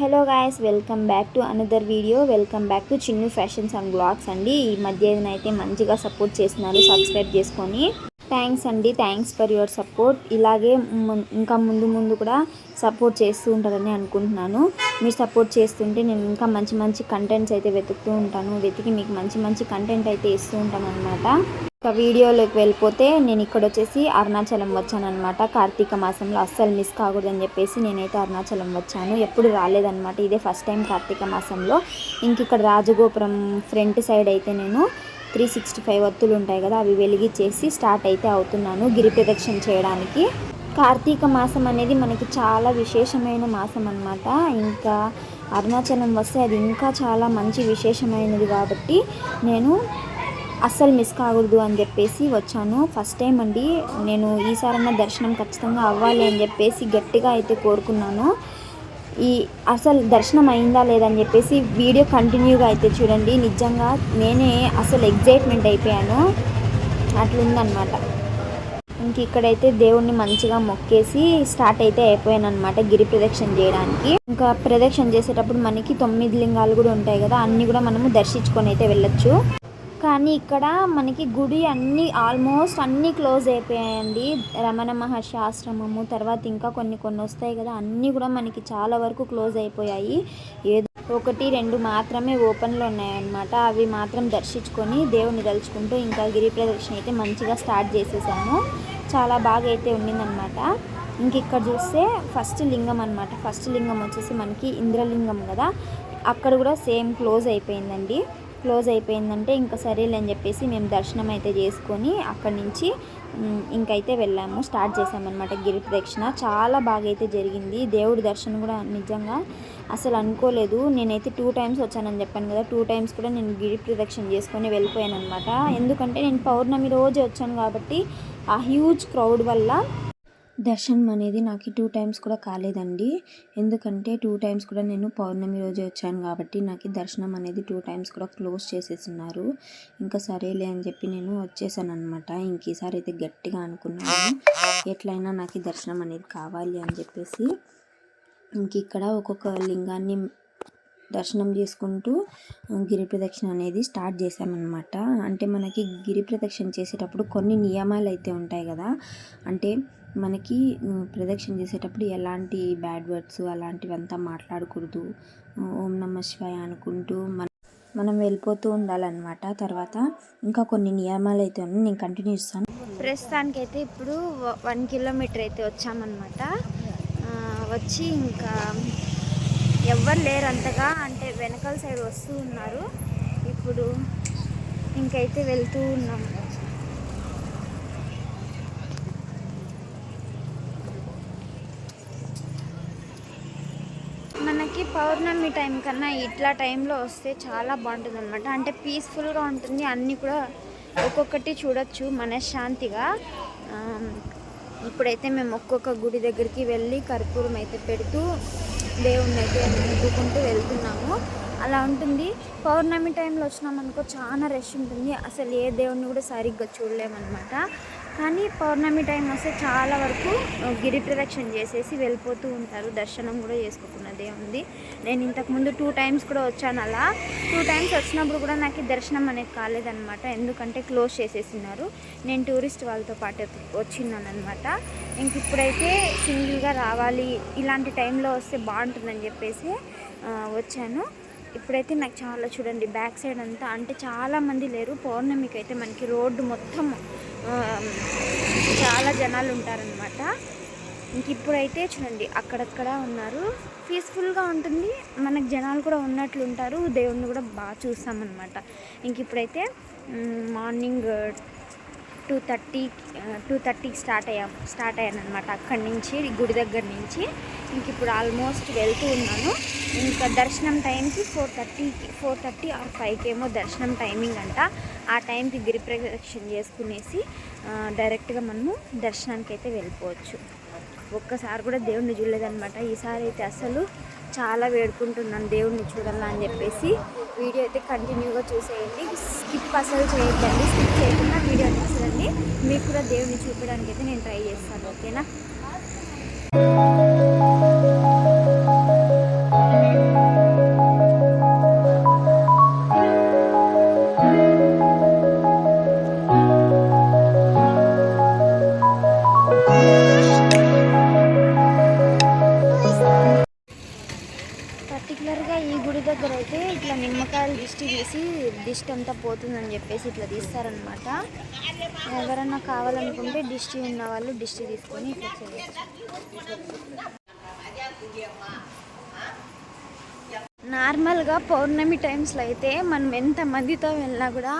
Hello guys welcome back to another video welcome back to Chinnu fashions and blogs అండి. ఈ మధ్య అయితే మంచిగా సపోర్ట్ చేస్తున్నారు సబ్స్క్రైబ్ చేసుకొని. థ్యాంక్స్ అండి. Thanks for your support. ఇలాగే ఇంకా ముందు ముందు కూడా సపోర్ట్ చేస్తూ ఉంటారని అనుకుంటున్నాను. మీరు సపోర్ట్ చేస్తుంటే నేను ఇంకా మంచి మంచి కంటెంట్స్ అయితే వెతుకుతూ ఉంటాను. వెతికి మీకు మంచి మంచి కంటెంట్ అయితే ఇస్తూ ఉంటాను అనమాట ఒక వీడియోలోకి వెళ్ళిపోతే నేను ఇక్కడ వచ్చేసి అరుణాచలం వచ్చానమాట కార్తీక మాసంలో అస్సలు మిస్ కాకూడదని చెప్పేసి నేనైతే అరుణాచలం వచ్చాను. ఎప్పుడు రాలేదనమాట ఇదే ఫస్ట్ టైం కార్తీక మాసంలో. ఇంక ఇక్కడ రాజగోపురం ఫ్రంట్ సైడ్ అయితే నేను త్రీ సిక్స్టీ ఫైవ్ వత్తులు ఉంటాయి కదా అవి వెలిగించేసి స్టార్ట్ అయితే అవుతున్నాను గిరి ప్రదక్షిణ చేయడానికి. కార్తీక మాసం అనేది మనకి చాలా విశేషమైన మాసం అనమాట ఇంకా అరుణాచలం వస్తే అది ఇంకా చాలా మంచి విశేషమైనది కాబట్టి నేను అస్సలు మిస్ కాకూడదు అని చెప్పేసి వచ్చాను. ఫస్ట్ టైం అండి నేను ఈసారన్నా దర్శనం ఖచ్చితంగా అవ్వాలి అని చెప్పేసి గట్టిగా అయితే కోరుకున్నాను. ఈ అసలు దర్శనం అయిందా లేదని చెప్పేసి వీడియో కంటిన్యూగా అయితే చూడండి. నిజంగా నేనే అసలు ఎగ్జైట్మెంట్ అయిపోయాను. అట్లుందనమాట ఇంక ఇక్కడైతే దేవుణ్ణి మంచిగా మొక్కేసి స్టార్ట్ అయితే అయిపోయాను అనమాట గిరి ప్రదక్షిణ చేయడానికి. ఇంకా ప్రదక్షిణ చేసేటప్పుడు మనకి తొమ్మిది లింగాలు కూడా ఉంటాయి కదా అన్నీ కూడా మనము దర్శించుకొని అయితే వెళ్ళొచ్చు. కానీ ఇక్కడ మనకి గుడి అన్నీ ఆల్మోస్ట్ అన్నీ క్లోజ్ అయిపోయాయండి. రమణ మహర్షి ఆశ్రమము తర్వాత ఇంకా కొన్ని కొన్ని వస్తాయి కదా అన్నీ కూడా మనకి చాలా వరకు క్లోజ్ అయిపోయాయి. ఏదో ఒకటి రెండు మాత్రమే ఓపెన్లో ఉన్నాయన్నమాట. అవి మాత్రం దర్శించుకొని దేవుని తలుచుకుంటూ ఇంకా గిరి ప్రదక్షిణ అయితే మంచిగా స్టార్ట్ చేసేసాము. చాలా బాగా అయితే ఉండిందనమాట ఇంక ఇక్కడ చూస్తే ఫస్ట్ లింగం అనమాట ఫస్ట్ లింగం వచ్చేసి మనకి ఇంద్రలింగం కదా. అక్కడ కూడా సేమ్ క్లోజ్ అయిపోయిందండి. క్లోజ్ అయిపోయిందంటే ఇంకా సరేలే అని చెప్పేసి మేము దర్శనం అయితే చేసుకొని అక్కడి నుంచి ఇంకైతే వెళ్ళాము. స్టార్ట్ చేసామన్నమాట గిరి ప్రదక్షిణ. చాలా బాగా అయితే జరిగింది. దేవుడి దర్శనం కూడా నిజంగా అసలు అనుకోలేదు. నేనైతే టూ టైమ్స్ వచ్చానని చెప్పాను కదా టూ టైమ్స్ కూడా నేను గిరి ప్రదక్షిణ చేసుకొని వెళ్ళిపోయాను అనమాట ఎందుకంటే నేను పౌర్ణమి రోజు వచ్చాను కాబట్టి ఆ హ్యూజ్ క్రౌడ్ వల్ల దర్శనం అనేది నాకు టూ టైమ్స్ కూడా కాలేదండి. ఎందుకంటే టూ టైమ్స్ కూడా నేను పౌర్ణమి రోజే వచ్చాను కాబట్టి నాకు దర్శనం అనేది టూ టైమ్స్ కూడా క్లోజ్ చేసేస్తున్నారు ఇంకా సరేలే అని చెప్పి నేను వచ్చేసాను అనమాట ఇంక ఈసారి అయితే గట్టిగా అనుకున్నాను. ఎట్లయినా నాకు దర్శనం అనేది కావాలి అని చెప్పేసి ఇంక ఇక్కడ ఒక్కొక్క లింగాన్ని దర్శనం చేసుకుంటూ గిరి ప్రదక్షిణ అనేది స్టార్ట్ చేసామన్నమాట అంటే మనకి గిరి ప్రదక్షిణ చేసేటప్పుడు కొన్ని నియమాలు అయితే ఉంటాయి కదా. అంటే మనకి ప్రదక్షిణ చేసేటప్పుడు ఎలాంటి బ్యాడ్ వర్డ్స్ అలాంటివంతా మాట్లాడకూడదు. ఓం నమ శివాయ అనుకుంటూ మన మనం వెళ్ళిపోతూ ఉండాలన్నమాట. తర్వాత ఇంకా కొన్ని నియమాలు అయితే ఉన్నాయి. నేను కంటిన్యూ ఇస్తాను ప్రస్తుతానికి అయితే ఇప్పుడు వన్ కిలోమీటర్ అయితే వచ్చామన్నమాట. వచ్చి ఇంకా ఎవ్వరు లేరు అంతగా. అంటే వెనకాల సైడ్ వస్తూ ఉన్నారు. ఇప్పుడు ఇంకైతే వెళ్తూ ఉన్నాం మనకి పౌర్ణమి టైం కన్నా ఇట్లా టైంలో వస్తే చాలా బాగుంటుంది అనమాట అంటే పీస్ఫుల్గా ఉంటుంది. అన్నీ కూడా ఒక్కొక్కటి చూడొచ్చు మనశ్శాంతిగా. ఇప్పుడైతే మేము ఒక్కొక్క గుడి దగ్గరికి వెళ్ళి కర్పూరం అయితే పెడుతూ దేవుణ్ణి అయితే మొక్కుకుంటూ వెళ్తున్నాము. అలా ఉంటుంది. పౌర్ణమి టైంలో వచ్చినామనుకో చాలా రష్ ఉంటుంది. అసలు ఏ దేవుణ్ణి కూడా సరిగ్గా చూడలేమన్నమాట. కానీ పౌర్ణమి టైం వస్తే చాలా వరకు గిరి ప్రదక్షిణ చేసేసి వెళ్ళిపోతూ ఉంటారు. దర్శనం కూడా చేసుకోకున్నదే ఉంది. నేను ఇంతకుముందు టూ టైమ్స్ కూడా వచ్చాను అలా. టూ టైమ్స్ వచ్చినప్పుడు కూడా నాకు దర్శనం అనేది కాలేదన్నమాట. ఎందుకంటే క్లోజ్ చేసేసినారు. నేను టూరిస్ట్ వాళ్ళతో పాటు వచ్చిన్నాను అనమాట ఇంక ఇప్పుడైతే సింగిల్గా రావాలి. ఇలాంటి టైంలో వస్తే బాగుంటుందని చెప్పేసి వచ్చాను. ఇప్పుడైతే నాకు చాలా చూడండి బ్యాక్ సైడ్ అంతా అంటే చాలామంది లేరు. పౌర్ణమికి అయితే మనకి రోడ్డు మొత్తం చాలా జనాలు ఉంటారనమాట ఇంక ఇప్పుడైతే చూడండి అక్కడక్కడ ఉన్నారు. పీస్ఫుల్గా ఉంటుంది. మనకు జనాలు కూడా ఉన్నట్లు ఉంటారు. దేవుణ్ణి కూడా బాగా చూస్తామన్నమాట. ఇంక ఇప్పుడైతే మార్నింగ్ టూ థర్టీ టూ థర్టీకి స్టార్ట్ అయ్యాం స్టార్ట్ అయ్యాను అనమాట అక్కడి నుంచి గుడి దగ్గర నుంచి. ఇంక ఇప్పుడు ఆల్మోస్ట్ వెళ్తూ ఉన్నాను. ఇంకా దర్శనం టైంకి ఫోర్ థర్టీకి ఫోర్ థర్టీ ఆర్ ఫైవ్కి ఏమో దర్శనం టైమింగ్ అంట. ఆ టైంకి గిరి ప్రదక్షిణ చేసుకునేసి డైరెక్ట్గా మనము దర్శనానికి అయితే వెళ్ళిపోవచ్చు. ఒక్కసారి కూడా దేవుడిని చూడలేదనమాట ఈసారి అయితే అసలు చాలా వేడుకుంటున్నాను దేవుడిని చూడాలా అని చెప్పేసి. వీడియో అయితే కంటిన్యూగా చూసేయండి. స్కిప్ అసలు చేయొద్దండి. స్కిప్ అయితే మీకు కూడా దేవుని చూపడానికి అయితే నేను ట్రై చేస్తాను ఓకేనా? కావాలనుకుంటే దిష్టి ఉన్న వాళ్ళు దిష్టి తీసుకొని ఇట్లా నార్మల్గా పౌర్ణమి టైమ్స్లో అయితే మనం ఎంత మందితో వెళ్ళినా కూడా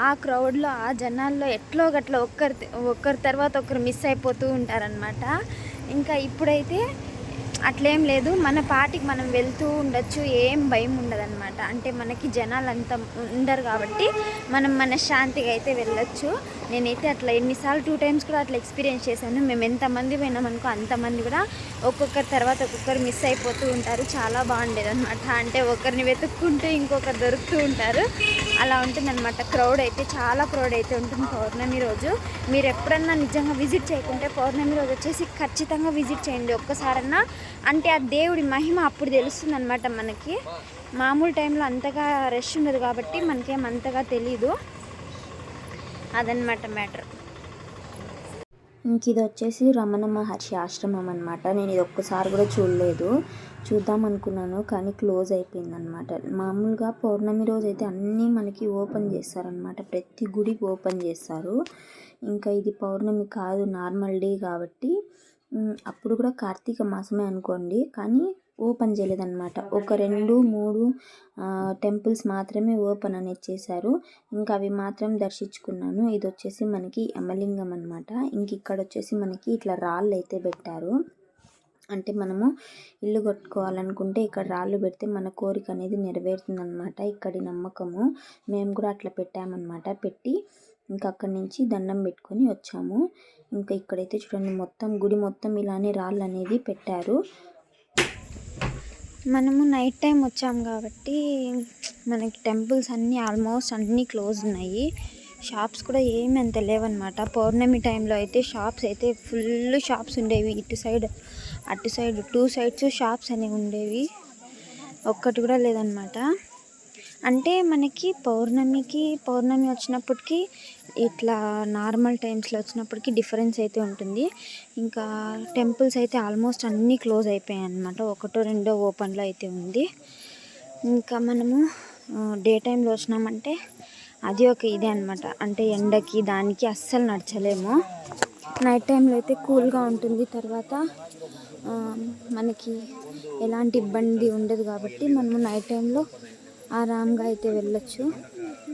ఆ క్రౌడ్లో ఆ జనాల్లో ఎట్లో గట్ల ఒక్కరి ఒక్కరి తర్వాత ఒకరు మిస్ అయిపోతూ ఉంటారనమాట ఇంకా ఇప్పుడైతే అట్లేం లేదు. మన పాటికి మనం వెళ్తూ ఉండొచ్చు. ఏం భయం ఉండదన్నమాట. అంటే మనకి జనాలు అంత ఉండరు కాబట్టి మనం మన శాంతిగా అయితే వెళ్ళొచ్చు. నేనైతే అట్లా ఎన్నిసార్లు టూ టైమ్స్ కూడా అట్లా ఎక్స్పీరియన్స్ చేశాను. మేము ఎంతమంది పోయినామనుకో అంతమంది కూడా ఒక్కొక్కరి తర్వాత ఒక్కొక్కరు మిస్ అయిపోతూ ఉంటారు. చాలా బాగుండేది అనమాట అంటే ఒకరిని వెతుక్కుంటూ ఇంకొకరు దొరుకుతూ ఉంటారు. అలా ఉంటుందన్నమాట. క్రౌడ్ అయితే చాలా క్రౌడ్ అయితే ఉంటుంది పౌర్ణమి రోజు. మీరు ఎప్పుడన్నా నిజంగా విజిట్ చేయకుంటే పౌర్ణమి రోజు వచ్చేసి ఖచ్చితంగా విజిట్ చేయండి. ఒక్కసారన్నా అంటే ఆ దేవుడి మహిమ అప్పుడు తెలుస్తుంది అనమాట మనకి. మామూలు టైంలో అంతగా రష్ ఉండదు కాబట్టి మనకేం అంతగా తెలీదు. అదనమాట మ్యాటర్ ఇంక ఇది వచ్చేసి రమణ మహర్షి ఆశ్రమం అనమాట నేను ఇది ఒక్కసారి కూడా చూడలేదు. చూద్దాం అనుకున్నాను కానీ క్లోజ్ అయిపోయింది అనమాట మామూలుగా పౌర్ణమి రోజు అయితే అన్నీ మనకి ఓపెన్ చేస్తారనమాట ప్రతి గుడి ఓపెన్ చేస్తారు. ఇంకా ఇది పౌర్ణమి కాదు నార్మల్ డే కాబట్టి అప్పుడు కూడా కార్తీక మాసమే అనుకోండి. కానీ ఓపెన్ చేయలేదన్నమాట. ఒక రెండు మూడు టెంపుల్స్ మాత్రమే ఓపెన్ అనేది చేశారు. ఇంకా అవి మాత్రం దర్శించుకున్నాను. ఇది వచ్చేసి మనకి యమలింగం అనమాట ఇంక ఇక్కడ వచ్చేసి మనకి ఇట్లా రాళ్ళు అయితే పెట్టారు. అంటే మనము ఇల్లు కట్టుకోవాలనుకుంటే ఇక్కడ రాళ్ళు పెడితే మన కోరిక అనేది నెరవేరుతుందన్నమాట. ఇక్కడి నమ్మకము. మేము కూడా అట్లా పెట్టామన్నమాట. పెట్టి ఇంకా అక్కడి నుంచి దండం పెట్టుకొని వచ్చాము. ఇంకా ఇక్కడైతే చూడండి మొత్తం గుడి మొత్తం ఇలానే రాళ్ళు అనేది పెట్టారు. మనము నైట్ టైం వచ్చాము కాబట్టి మనకి టెంపుల్స్ అన్నీ ఆల్మోస్ట్ అన్నీ క్లోజ్ ఉన్నాయి. షాప్స్ కూడా ఏమి అంత లేవన్నమాట. పౌర్ణమి టైంలో అయితే షాప్స్ అయితే ఫుల్ షాప్స్ ఉండేవి. ఇటు సైడ్ అటు సైడ్ టూ సైడ్స్ షాప్స్ అనేవి ఉండేవి. ఒక్కటి కూడా లేదనమాట అంటే మనకి పౌర్ణమికి పౌర్ణమి వచ్చినప్పటికీ ఇట్లా నార్మల్ టైమ్స్లో వచ్చినప్పటికీ డిఫరెన్స్ అయితే ఉంటుంది. ఇంకా టెంపుల్స్ అయితే ఆల్మోస్ట్ అన్నీ క్లోజ్ అయిపోయాయి అనమాట ఒకటో రెండో ఓపెన్లో అయితే ఉంది. ఇంకా మనము డే టైంలో వచ్చినామంటే అది ఒక ఇదే అనమాట అంటే ఎండకి దానికి అస్సలు నడచలేము. నైట్ టైంలో అయితే కూల్గా ఉంటుంది. తర్వాత మనకి ఎలాంటి ఇబ్బంది ఉండదు కాబట్టి మనము నైట్ టైంలో ఆరామ్గా అయితే వెళ్ళొచ్చు.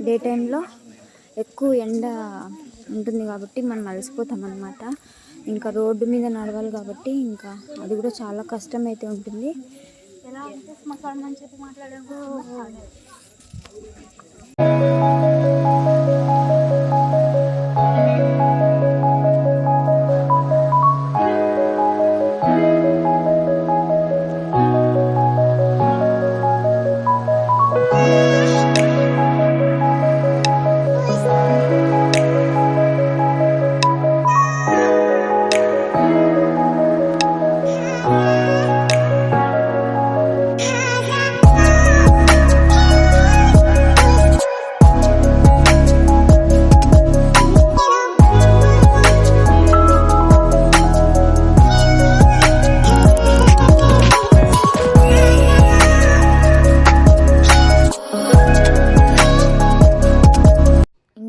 డే టైంలో ఎక్కువ ఎండ ఉంటుంది కాబట్టి మనం అలసిపోతాం అనమాట ఇంకా రోడ్డు మీద నడవాలి కాబట్టి ఇంకా అది కూడా చాలా కష్టం అయితే ఉంటుంది. ఎలా మాట్లాడమని చెప్పి మాట్లాడారు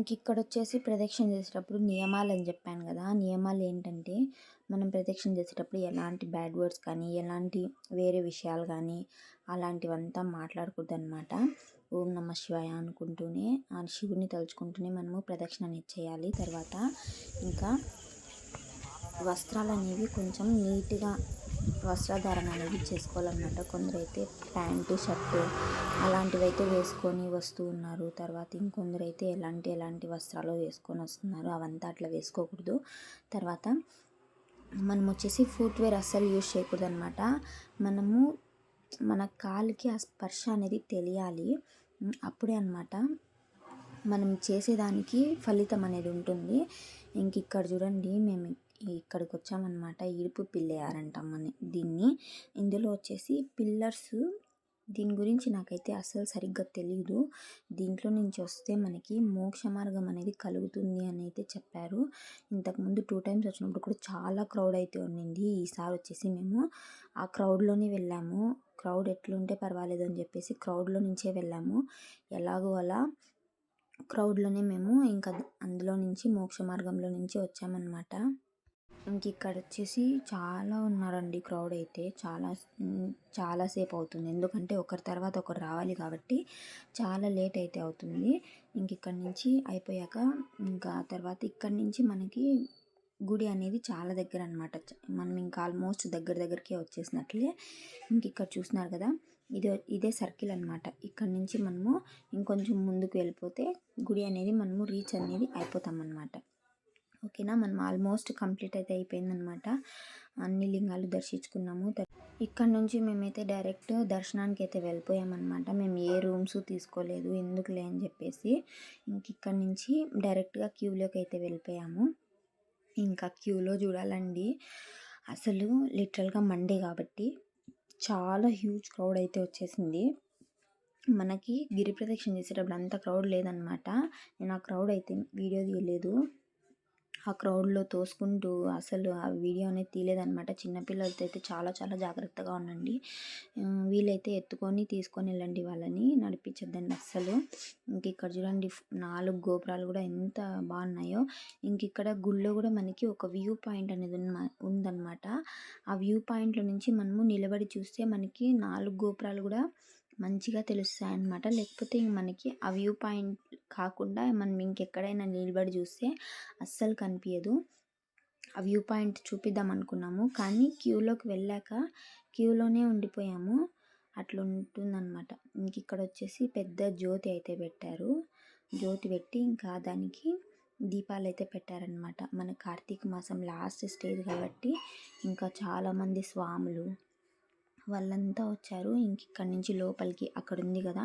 ఇంక ఇక్కడ వచ్చేసి ప్రదక్షిణ చేసేటప్పుడు నియమాలు అని చెప్పాను కదా నియమాలు ఏంటంటే మనం ప్రదక్షిణ చేసేటప్పుడు ఎలాంటి బ్యాడ్ వర్డ్స్ కానీ ఎలాంటి వేరే విషయాలు కానీ అలాంటివంతా మాట్లాడకూడదు అనమాట ఓం నమ శివాయ అనుకుంటూనే ఆ శివుని తలుచుకుంటూనే మనము ప్రదక్షిణ అనేది చేయాలి. తర్వాత ఇంకా వస్త్రాలు అనేవి కొంచెం నీట్గా వస్త్రధారణ అనేది చేసుకోవాలన్నమాట. కొందరైతే ప్యాంటు షర్టు అలాంటివి అయితే వేసుకొని వస్తూ ఉన్నారు. తర్వాత ఇంకొందరైతే ఎలాంటి ఎలాంటి వస్త్రాలు వేసుకొని వస్తున్నారు అవంతా అట్లా వేసుకోకూడదు. తర్వాత మనం వచ్చేసి ఫుట్వేర్ అస్సలు యూజ్ చేయకూడదు అనమాట మనము మన కాలికి ఆ స్పర్శ అనేది తెలియాలి. అప్పుడే అనమాట మనం చేసేదానికి ఫలితం అనేది ఉంటుంది. ఇంక ఇక్కడ చూడండి మేము ఇక్కడికి వచ్చామన్నమాట ఇడుపు పిల్లేయారంటాం మన దీన్ని ఇందులో వచ్చేసి పిల్లర్స్. దీని గురించి నాకైతే అస్సలు సరిగ్గా తెలియదు దీంట్లో నుంచి వస్తే మనకి మోక్ష మార్గం అనేది కలుగుతుంది అని అయితే చెప్పారు. ఇంతకుముందు టూ టైమ్స్ వచ్చినప్పుడు కూడా చాలా క్రౌడ్ అయితే ఉండింది. ఈసారి వచ్చేసి మేము ఆ క్రౌడ్లోనే వెళ్ళాము. క్రౌడ్ ఎట్లుంటే పర్వాలేదు అని చెప్పేసి క్రౌడ్లో నుంచే వెళ్ళాము. ఎలాగో అలా క్రౌడ్లోనే మేము ఇంకా అందులో నుంచి మోక్ష మార్గంలో నుంచి వచ్చామన్నమాట. ఇంక ఇక్కడ వచ్చేసి చాలా ఉన్నారండి క్రౌడ్ అయితే. చాలా చాలాసేపు అవుతుంది. ఎందుకంటే ఒకరి తర్వాత ఒకరు రావాలి కాబట్టి చాలా లేట్ అయితే అవుతుంది. ఇంక ఇక్కడ నుంచి అయిపోయాక ఇంకా తర్వాత ఇక్కడ నుంచి మనకి గుడి అనేది చాలా దగ్గర అనమాట మనం ఇంకా ఆల్మోస్ట్ దగ్గర దగ్గరికి వచ్చేసినట్లే. ఇంక ఇక్కడ చూస్తున్నారు కదా ఇదే ఇదే సర్కిల్ అనమాట ఇక్కడ నుంచి మనము ఇంకొంచెం ముందుకు వెళ్ళిపోతే గుడి అనేది మనము రీచ్ అనేది అయిపోతాం అనమాట ఓకేనా? మనం ఆల్మోస్ట్ కంప్లీట్ అయితే అయిపోయిందనమాట అన్ని లింగాలు దర్శించుకున్నాము. ఇక్కడ నుంచి మేమైతే డైరెక్ట్ దర్శనానికి అయితే వెళ్ళిపోయామన్నమాట. మేము ఏ రూమ్స్ తీసుకోలేదు ఎందుకులే అని చెప్పేసి. ఇంక ఇక్కడ నుంచి డైరెక్ట్గా క్యూలోకి అయితే వెళ్ళిపోయాము. ఇంకా క్యూలో చూడాలండి. అసలు లిటరల్గా మండే కాబట్టి చాలా హ్యూజ్ క్రౌడ్ అయితే వచ్చేసింది. మనకి గిరి ప్రదక్షిణ చేసేటప్పుడు అంత క్రౌడ్ లేదనమాట నేను ఆ క్రౌడ్ అయితే వీడియో తీయలేదు. ఆ క్రౌడ్లో తోసుకుంటూ అసలు ఆ వీడియో అనేది తీయలేదనమాట చిన్నపిల్లలతో అయితే చాలా చాలా జాగ్రత్తగా ఉండండి. వీలైతే ఎత్తుకొని తీసుకొని వెళ్ళండి వాళ్ళని నడిపించద్దండి అస్సలు. ఇంక ఇక్కడ చూడండి నాలుగు గోపురాలు కూడా ఎంత బాగున్నాయో. ఇంక ఇక్కడ గుళ్ళో కూడా మనకి ఒక వ్యూ పాయింట్ అనేది ఉందన్నమాట. ఆ వ్యూ పాయింట్లో నుంచి మనము నిలబడి చూస్తే మనకి నాలుగు గోపురాలు కూడా మంచిగా తెలుస్తాయి అన్నమాట లేకపోతే మనకి ఆ వ్యూ పాయింట్ కాకుండా మనం ఇంకెక్కడైనా నిలబడి చూస్తే అస్సలు కనిపించదు ఆ వ్యూ పాయింట్ చూపిద్దాం అనుకున్నాము. కానీ క్యూలోకి వెళ్ళాక క్యూలోనే ఉండిపోయాము. అట్లా ఉంటుందన్నమాట ఇంక ఇక్కడ వచ్చేసి పెద్ద జ్యోతి అయితే పెట్టారు. జ్యోతి పెట్టి ఇంకా దానికి దీపాలు అయితే పెట్టారనమాట మన కార్తీక మాసం లాస్ట్ స్టేజ్ కాబట్టి ఇంకా చాలామంది స్వాములు వాళ్ళంతా వచ్చారు. ఇంక ఇక్కడి నుంచి లోపలికి అక్కడ ఉంది కదా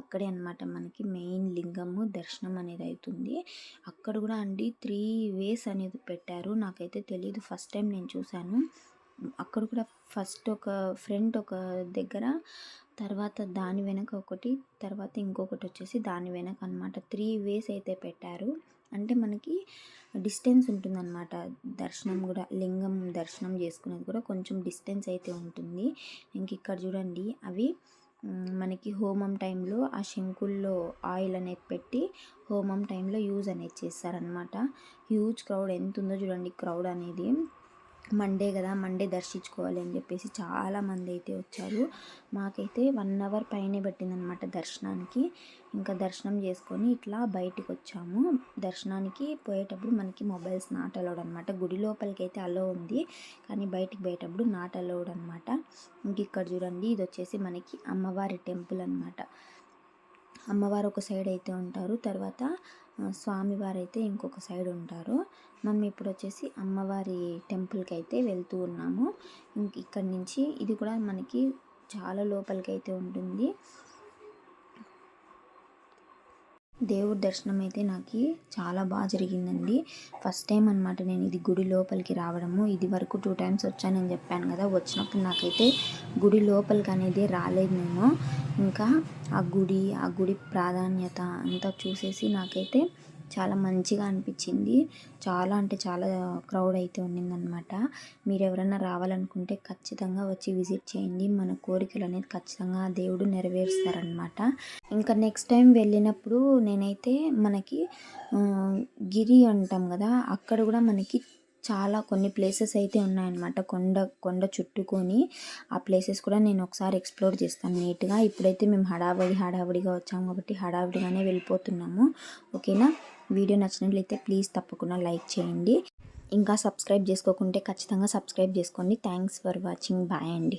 అక్కడే అనమాట మనకి మెయిన్ లింగము దర్శనం అనేది అవుతుంది అక్కడ కూడా అండి త్రీ వేస్ అనేది పెట్టారు. నాకైతే తెలియదు ఫస్ట్ టైం నేను చూశాను. అక్కడ కూడా ఫస్ట్ ఒక ఫ్రంట్ ఒక దగ్గర తర్వాత దాని వెనక ఒకటి తర్వాత ఇంకొకటి వచ్చేసి దాని వెనక అనమాట త్రీ వేస్ అయితే పెట్టారు. అంటే మనకి డిస్టెన్స్ ఉంటుందన్నమాట. దర్శనం కూడా లింగం దర్శనం చేసుకునేది కూడా కొంచెం డిస్టెన్స్ అయితే ఉంటుంది. ఇంక ఇక్కడ చూడండి అవి మనకి హోమం టైంలో ఆ శంకుల్లో ఆయిల్ అనేది పెట్టి హోమం టైంలో యూజ్ అనేది చేస్తారనమాట హ్యూజ్ క్రౌడ్ ఎంత ఉందో చూడండి క్రౌడ్ అనేది. మండే కదా మండే దర్శించుకోవాలి అని చెప్పేసి చాలామంది అయితే వచ్చారు. మాకైతే వన్ అవర్ పైనే పట్టిందనమాట దర్శనానికి. ఇంకా దర్శనం చేసుకొని ఇట్లా బయటికి వచ్చాము దర్శనానికి పోయేటప్పుడు మనకి మొబైల్స్ నాట్ అలౌడ్ అనమాట గుడి లోపలికి అయితే అలో ఉంది. కానీ బయటికి పోయేటప్పుడు నాట్ అలౌడ్ అనమాట ఇంక ఇక్కడ చూడండి ఇది వచ్చేసి మనకి అమ్మవారి టెంపుల్ అనమాట అమ్మవారు ఒక సైడ్ అయితే ఉంటారు. తర్వాత స్వామివారు అయితే ఇంకొక సైడ్ ఉంటారు. మనం ఇప్పుడు వచ్చేసి అమ్మవారి టెంపుల్కి అయితే వెళ్తూ ఉన్నాము. ఇంక ఇక్కడి నుంచి ఇది కూడా మనకి చాలా లోపలికి అయితే ఉంటుంది. దేవుడి దర్శనం అయితే నాకు చాలా బాగా జరిగిందండి. ఫస్ట్ టైం అనమాట నేను ఇది గుడి లోపలికి రావడము. ఇది వరకు టూ టైమ్స్ వచ్చానని చెప్పాను కదా వచ్చినప్పుడు నాకైతే గుడి లోపలికి అనేది రాలేదు నేను. ఇంకా ఆ గుడి ఆ గుడి ప్రాధాన్యత అంతా చూసేసి నాకైతే చాలా మంచిగా అనిపించింది. చాలా అంటే చాలా క్రౌడ్ అయితే ఉండిందనమాట మీరు ఎవరైనా రావాలనుకుంటే ఖచ్చితంగా వచ్చి విజిట్ చేయండి. మన కోరికలు అనేది ఖచ్చితంగా దేవుడు నెరవేరుస్తారనమాట ఇంకా నెక్స్ట్ టైం వెళ్ళినప్పుడు నేనైతే మనకి గిరి అంటాం కదా అక్కడ కూడా మనకి చాలా కొన్ని ప్లేసెస్ అయితే ఉన్నాయన్నమాట. కొండ కొండ చుట్టుకొని ఆ ప్లేసెస్ కూడా నేను ఒకసారి ఎక్స్ప్లోర్ చేస్తాను నీట్గా ఇప్పుడైతే మేము హడావడి హడావడిగా వచ్చాము కాబట్టి హడావిడిగానే వెళ్ళిపోతున్నాము. ఓకేనా వీడియో నచ్చినట్లయితే ప్లీజ్ తప్పకుండా లైక్ చేయండి. ఇంకా సబ్స్క్రైబ్ చేసుకోకుంటే ఖచ్చితంగా సబ్స్క్రైబ్ చేసుకోండి. Thanks for watching. బాయ్ అండి.